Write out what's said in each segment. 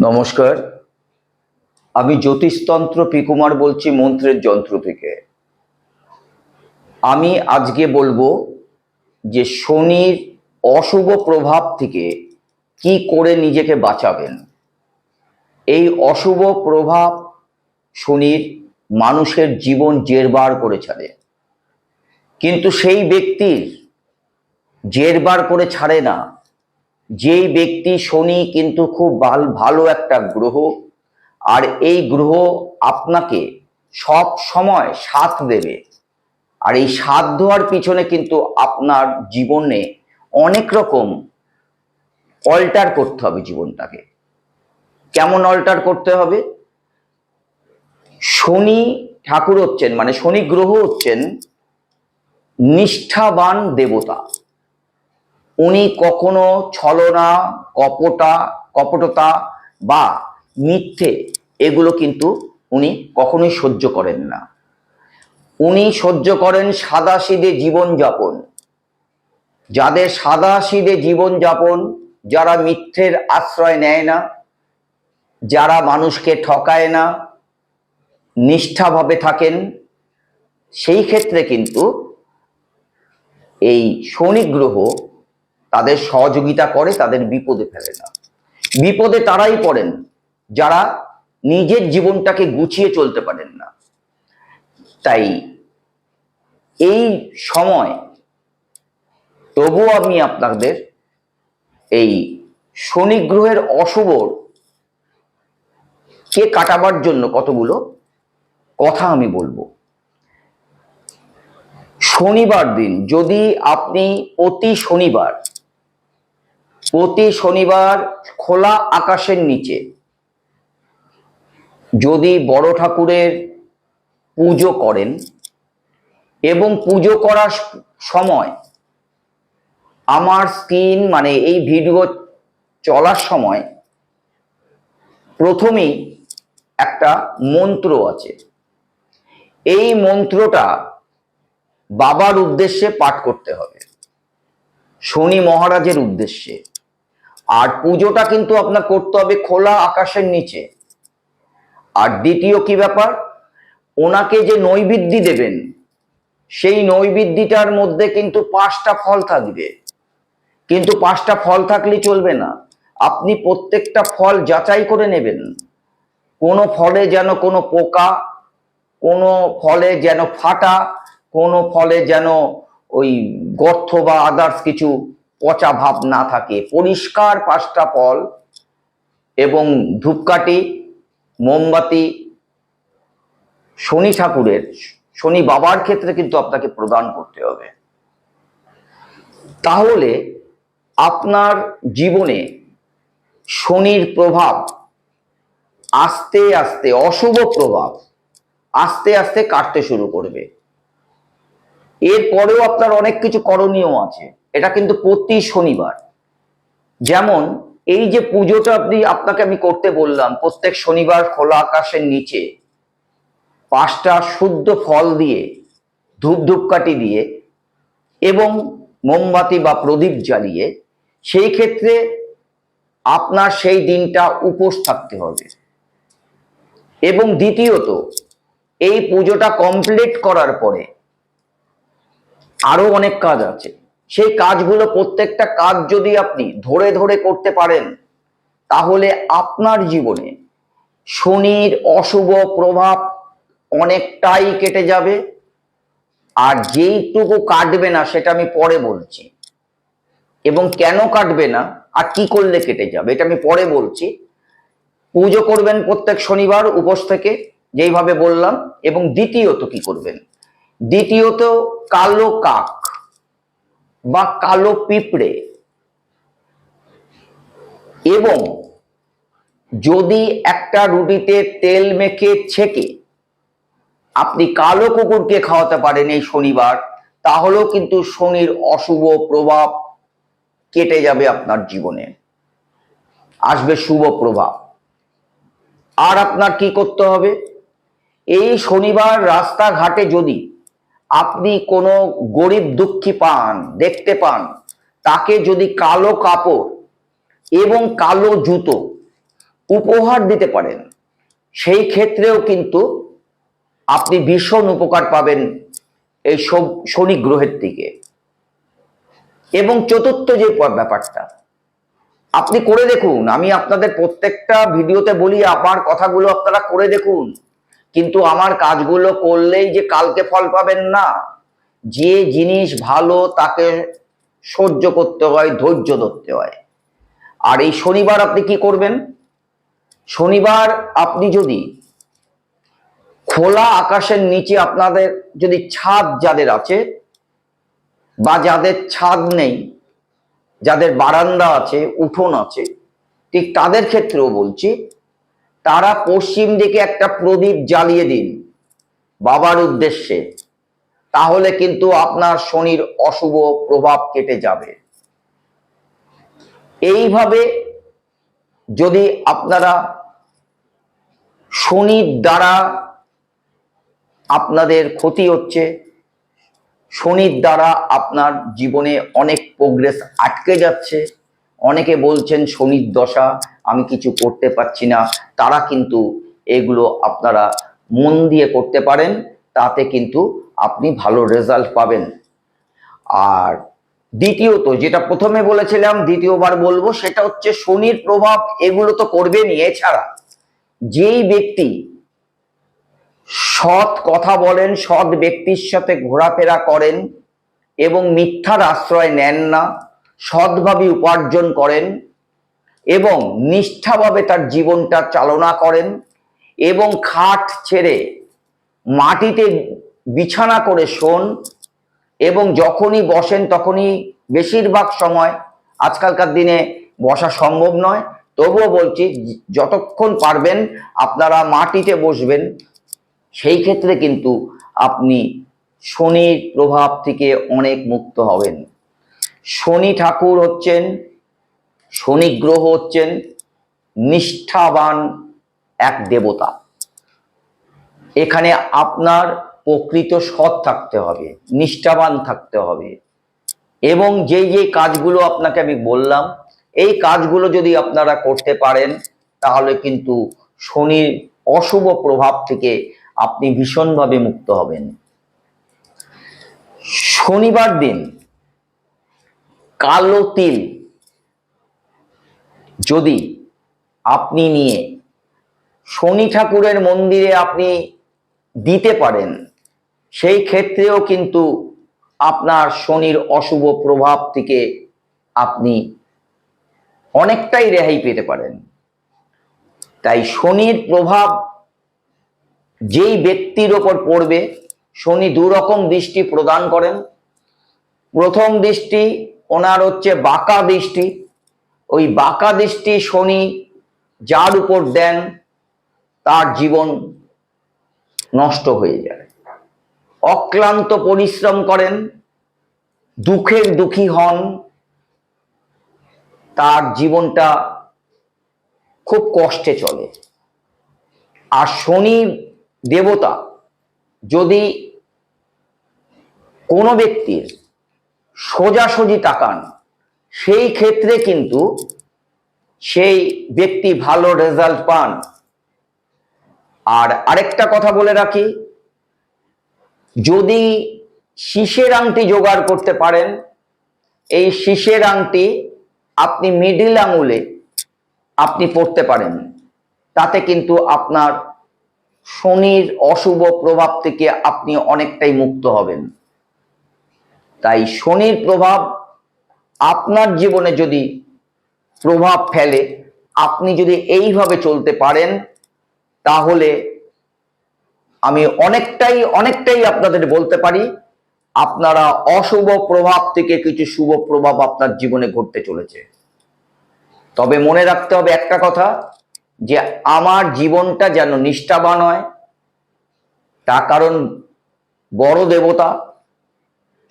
নমস্কার। আমি জ্যোতিষতন্ত্র পিকুমার বলছি মন্ত্রের যন্ত্র থেকে। আমি আজকে বলব যে শনির অশুভ প্রভাব থেকে কি করে নিজেকে বাঁচাবেন। এই অশুভ প্রভাব শনির মানুষের জীবন জেরবার করে ছাড়ে। কিন্তু সেই ব্যক্তির জেরবার করে ছাড়ে না। যেই ব্যক্তি শনি কিন্তু খুব ভাল- একটা গ্রহ, আর এই গ্রহ আপনাকে সব সময় সাথ দেবে। আর এই সাথ দেওয়ার পিছনে কিন্তু আপনার জীবনে অনেক রকম অল্টার করতে হবে জীবনটাকে। কেমন অল্টার করতে হবে? শনি ঠাকুর হচ্ছেন মানে শনি গ্রহ হচ্ছেন নিষ্ঠাবান দেবতা। উনি কখনো ছলনা, কপটা, কপটতা বা মিথ্যে এগুলো কিন্তু উনি কখনোই সহ্য করেন না। উনি সহ্য করেন সাদা সিদে জীবনযাপন যাদের সাদা সিদে জীবনযাপন যারা মিথ্যের আশ্রয় নেয় না, যারা মানুষকে ঠকায় না, নিষ্ঠাভাবে থাকেন, সেই ক্ষেত্রে কিন্তু এই শনি গ্রহ তাদের সহযোগিতা করে, তাদের বিপদে ফেলে না। বিপদে তারাই পড়েন, যারা নিজের জীবনটাকে গুছিয়ে চলতে পারেন না। তাই এই সময় তবুও আমি আপনাদের এই শনি গ্রহের অশুভ কে কাটাবার জন্য কতগুলো কথা আমি বলব। শনিবার দিন, যদি আপনি প্রতি শনিবার প্রতি শনিবার খোলা আকাশের নিচে। যদি বড় ঠাকুরের পুজো করেন এবং পুজো করার সময় আমার স্ক্রিন মানে এই ভিডিও চলার সময় প্রথমেই একটা মন্ত্র আছে। এই মন্ত্রটা বাবার উদ্দেশ্যে পাঠ করতে হবে। শনি মহারাজের উদ্দেশ্যে। আর পুজোটা কিন্তু আপনার করতে হবে খোলা আকাশের নিচে। আর দ্বিতীয় কি ব্যাপার? ওনাকে যে নৈবেদ্যি দেবেন, সেই নৈবেদ্যিটার মধ্যে কিন্তু পাঁচটা ফল থাকবে। কিন্তু পাঁচটা ফল থাকলে চলবে না। আপনি প্রত্যেকটা ফল যাচাই করে নেবেন। কোনো ফলে যেন কোনো পোকা, কোনো ফলে যেন ফাটা, কোনো ফলে যেন ওই গর্থ বা আদার্স কিছু পচা ভাব না থাকে। পরিষ্কার পাঁচটা ফল এবং ধূপকাঠি, মোমবাতি, শনি ঠাকুরের, শনি বাবার ক্ষেত্রে কিন্তু আপনাকে প্রদান করতে হবে। তাহলে আপনার জীবনে শনির প্রভাব আস্তে আস্তে, অশুভ প্রভাব আস্তে আস্তে কাটতে শুরু করবে। এরপরেও আপনার অনেক কিছু করণীয় আছে। এটা কিন্তু প্রতি শনিবার। যেমন এই যে পুজোটা আপনি, আপনাকে আমি করতে বললাম, প্রত্যেক শনিবার খোলা আকাশের নিচে পাঁচটা শুদ্ধ ফল দিয়ে, ধূপ ধূপকাঠি দিয়ে এবং মোমবাতি বা প্রদীপ জ্বালিয়ে সেই ক্ষেত্রে আপনার সেই দিনটা উপোস থাকতে হবে। এবং দ্বিতীয়ত, এই পুজোটা কমপ্লিট করার পরে আরও অনেক কাজ আছে। সেই কাজগুলো, প্রত্যেকটা কাজ যদি আপনি ধরে ধরে করতে পারেন, তাহলে আপনার জীবনে শনির অশুভ প্রভাব অনেকটাই কেটে যাবে। আর যেইটুকু কাটবে না, সেটা আমি পরে বলছি। এবং কেন কাটবে না, আর কি করলে কেটে যাবে, এটা আমি পরে বলছি। পুজো করবেন প্রত্যেক শনিবার উপোস থেকে, যেইভাবে বললাম, এবং দ্বিতীয়ত কি করবেন? দ্বিতীয়ত কালো কাক। বা কালো পিঁপড়ে। এবং যদি একটা রুটিতে তেল মেখে ছেঁকে আপনি কালো কুকুরকে খাওয়াতে পারেন এই শনিবার, তাহলেও কিন্তু শনির অশুভ প্রভাব কেটে যাবে আপনার জীবনে। আসবে শুভ প্রভাব। আর আপনার কি করতে হবে? এই শনিবার রাস্তাঘাটে যদি আপনি কোনো গরিব দুঃখী পান, দেখতে পান, তাকে যদি কালো কাপড় এবং কালো জুতো উপহার দিতে পারেন, সেই ক্ষেত্রেও কিন্তু আপনি ভীষণ উপকার পাবেন এই শনি গ্রহের দিকে। এবং চতুর্থ যে ব্যাপারটা, আপনি করে দেখুন, আমি আপনাদের প্রত্যেকটা ভিডিওতে বলি, আমার কথাগুলো আপনারা করে দেখুন। কিন্তু আমার কাজগুলো করলেই যে কালকে ফল পাবেন না, যে জিনিস ভালো তাকে সহ্য করতে হয়, ধৈর্য ধরতে হয়। আর এই শনিবার আপনি কি করবেন? শনিবার আপনি যদি খোলা আকাশের নিচে আপনাদের যদি ছাদ যাদের আছে বা যাদের ছাদ নেই, যাদের বারান্দা আছে, উঠোন আছে, ঠিক তাদের ক্ষেত্রেও বলছি তারা পশ্চিম দিকে একটা প্রদীপ জ্বালিয়ে দিন, বাবার উদ্দেশ্যে। তাহলে কিন্তু আপনার শনির অশুভ প্রভাব কেটে যাবে। এইভাবে যদি আপনারা শনির দ্বারা আপনাদের ক্ষতি হচ্ছে, শনির দ্বারা আপনার জীবনে অনেক প্রোগ্রেস আটকে যাচ্ছে অনেকে বলছেন শনির দশা, আমি কিছু করতে পারছি না। তারা কিন্তু এগুলো আপনারা মন দিয়ে করতে পারেন, তাতে কিন্তু আপনি ভালো রেজাল্ট পাবেন। আর দ্বিতীয়ত, যেটা প্রথমে বলেছিলাম, দ্বিতীয়বার বলব, সেটা হচ্ছে শনির প্রভাব এগুলো তো করবেনই। এছাড়া যেই ব্যক্তি সৎ কথা বলেন, সৎ ব্যক্তির সাথে ঘোরাফেরা করেন এবং মিথ্যার আশ্রয় নেন না সৎভাবে উপার্জন করেন এবং নিষ্ঠাভাবে তার জীবনটা চালনা করেন এবং খাট ছেড়ে মাটিতে বিছানা করে শোন এবং যখনই বসেন তখনই বেশিরভাগ সময় আজকালকার দিনে বসা সম্ভব নয়। তবুও বলছি, যতক্ষণ পারবেন আপনারা মাটিতে বসবেন, সেই ক্ষেত্রে কিন্তু আপনি শনির প্রভাব থেকে অনেক মুক্ত হবেন। শনি ঠাকুর হচ্ছেন, শনি গ্রহ হচ্ছেন, নিষ্ঠাবান এক দেবতা। এখানে আপনার প্রকৃত সৎ থাকতে হবে, নিষ্ঠাবান থাকতে হবে। এবং যেই যেই কাজগুলো আপনাকে আমি বললাম, এই কাজগুলো যদি আপনারা করতে পারেন, তাহলে কিন্তু শনির অশুভ প্রভাব থেকে আপনি ভীষণভাবে মুক্ত হবেন। শনিবার দিন কালো তিল যদি আপনি নিয়ে শনি ঠাকুরের মন্দিরে আপনি দিতে পারেন, সেই ক্ষেত্রেও কিন্তু আপনার শনির অশুভ প্রভাব থেকে আপনি অনেকটাই রেহাই পেতে পারেন। তাই শনির প্রভাব যেই ব্যক্তির ওপর পড়বে, শনি দু রকম দৃষ্টি প্রদান করেন। প্রথম দৃষ্টি ওনার হচ্ছে বাঁকা দৃষ্টি। ওই বাঁকা দৃষ্টি শনি যার উপর দেন, তার জীবন নষ্ট হয়ে যায়। অক্লান্ত পরিশ্রম করেন, দুঃখের দুঃখী হন, তার জীবনটা খুব কষ্টে চলে। আর শনি দেবতা যদি কোনো ব্যক্তির সোজাসুজি তাকান। সেই ক্ষেত্রে কিন্তু সেই ব্যক্তি ভালো রেজাল্ট পান। আর আরেকটা কথা বলে রাখি, যদি শীষের আংটি জোগাড় করতে পারেন, এই শীষের আংটি আপনি মিডিল আঙুলে আপনি পড়তে পারেন। তাতে কিন্তু আপনার শনির অশুভ প্রভাব থেকে আপনি অনেকটাই মুক্ত হবেন। তাই শনির প্রভাব আপনার জীবনে যদি প্রভাব ফেলে, আপনি যদি এইভাবে চলতে পারেন, তাহলে আমি অনেকটাই অনেকটাই আপনাদের বলতে পারি, আপনারা অশুভ প্রভাব থেকে কিছু শুভ প্রভাব আপনার জীবনে ঘটতে চলেছে। তবে মনে রাখতে হবে একটা কথা, যে আমার জীবনটা যেন নিষ্ঠাবান হয়, তার কারণ বড় দেবতা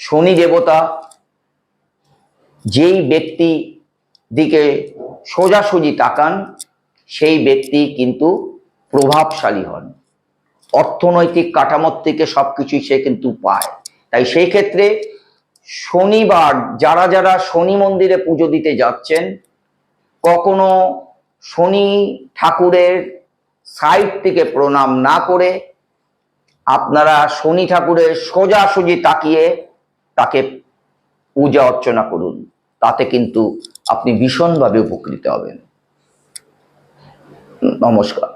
শনি দেবতা যেই ব্যক্তি দিকে সোজাসুজি তাকান, সেই ব্যক্তি কিন্তু প্রভাবশালী হন। অর্থনৈতিক কাঠামোর থেকে সবকিছুই সে কিন্তু পায়। তাই সেই ক্ষেত্রে শনিবার যারা যারা শনি মন্দিরে পুজো দিতে যাচ্ছেন, কখনো শনি ঠাকুরের সাইড থেকে প্রণাম না করে আপনারা শনি ঠাকুরের সোজাসুজি তাকিয়ে তাকে পূজা অর্চনা করুন। তাতে কিন্তু আপনি ভীষণভাবে উপকৃত হবেন। নমস্কার।